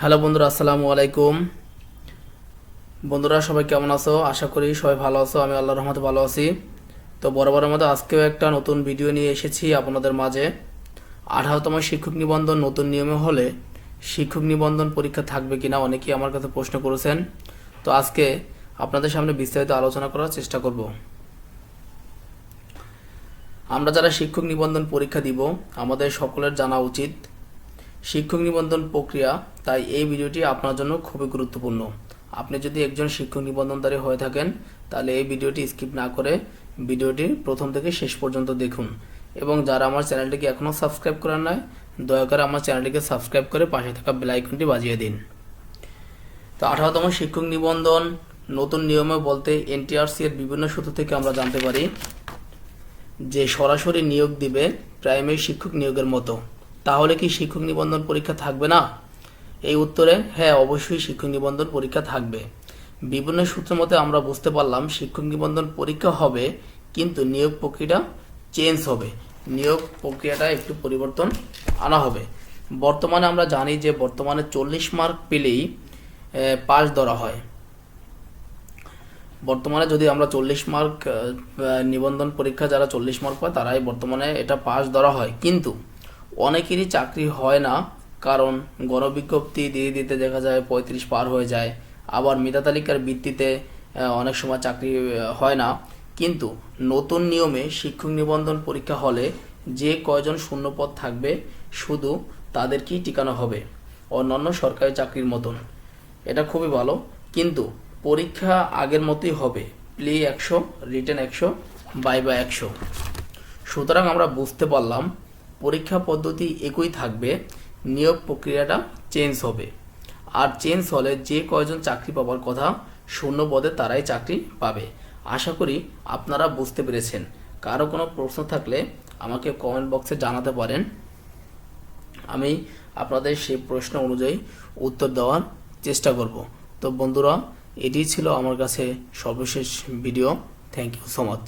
Hello বন্ধুরা, আসসালামু আলাইকুম। বন্ধুরা, সবাই কেমন আছো? আশা করি সবাই ভালো আছো। আমি আল্লাহর রহমতে ভালো আছি। তো বরাবরের মতো আজকেও একটা নতুন ভিডিও নিয়ে এসেছি আপনাদের মাঝে। আঠারোতম শিক্ষক নিবন্ধন নতুন নিয়মে হলে শিক্ষক নিবন্ধন পরীক্ষা থাকবে কিনা অনেকেই আমার কাছে প্রশ্ন করেছেন। তো আজকে আপনাদের সামনে বিস্তারিত আলোচনা করার চেষ্টা করব। আমরা যারা শিক্ষক নিবন্ধন পরীক্ষা দিব, আমাদের সকলের জানা উচিত শিক্ষক নিবন্ধন প্রক্রিয়া, তাই এই ভিডিওটি আপনার জন্য খুবই গুরুত্বপূর্ণ। আপনি যদি একজন শিক্ষক নিবন্ধনকারী হয়ে থাকেন, তাহলে এই ভিডিওটি স্কিপ না করে ভিডিওটি প্রথম থেকে শেষ পর্যন্ত দেখুন। এবং যারা আমার চ্যানেলটিকে এখনও সাবস্ক্রাইব করেন নাই, দয়া করে আমার চ্যানেলটিকে সাবস্ক্রাইব করে পাশে থাকা বেল আইকনটি বাজিয়ে দিন। তো আঠারোতম শিক্ষক নিবন্ধন, নতুন নিয়মে বলতে এনটিআরসি এর বিভিন্ন সূত্র থেকে আমরা জানতে পারি যে সরাসরি নিয়োগ দিবে প্রাইমারি শিক্ষক নিয়োগের মতো। তাহলে কি শিক্ষক নিবন্ধন পরীক্ষা থাকবে না? এই উত্তরে হ্যাঁ অবশ্যই শিক্ষক নিবন্ধন পরীক্ষা থাকবে। বিভিন্ন সূত্র মতে আমরা বুঝতে পারলাম শিক্ষক নিবন্ধন পরীক্ষা হবে, কিন্তু নিয়োগ প্রক্রিয়াটা চেঞ্জ হবে। নিয়োগ প্রক্রিয়াটা একটু পরিবর্তন আনা হবে। বর্তমানে আমরা জানি যে বর্তমানে চল্লিশ মার্ক পেলেই পাস ধরা হয়। বর্তমানে যদি আমরা চল্লিশ মার্ক নিবন্ধন পরীক্ষা যারা চল্লিশ মার্ক পায়, তারাই বর্তমানে এটা পাস ধরা হয়। কিন্তু অনেকেরই চাকরি হয় না, কারণ গণবিজ্ঞপ্তি দিয়ে দিতে দেখা যায় পঁয়ত্রিশ পার হয়ে যায়। আবার মেধা তালিকার ভিত্তিতে অনেক সময় চাকরি হয় না। কিন্তু নতুন নিয়মে শিক্ষক নিবন্ধন পরীক্ষা হলে যে কয়জন শূন্যপদ থাকবে, শুধু তাদেরকেই টিকানো হবে, অন্যান্য সরকারি চাকরির মতন। এটা খুবই ভালো। কিন্তু পরীক্ষা আগের মতোই হবে। প্লে একশো, রিটেন একশো, বাই বা একশো। সুতরাং আমরা বুঝতে পারলাম পরীক্ষা পদ্ধতি একই থাকবে, নিয়োগ প্রক্রিয়াটা চেঞ্জ হবে। আর চেঞ্জ হলে যে কয়জন চাকরি পাওয়ার কথা, শূন্য পদে তারাই চাকরি পাবে। আশা করি আপনারা বুঝতে পেরেছেন। কারও কোনো প্রশ্ন থাকলে আমাকে কমেন্ট বক্সে জানাতে পারেন। আমি আপনাদের সেই প্রশ্ন অনুযায়ী উত্তর দেওয়ার চেষ্টা করব। তো বন্ধুরা, এটি ছিল আমার কাছে সর্বশেষ video thank you so much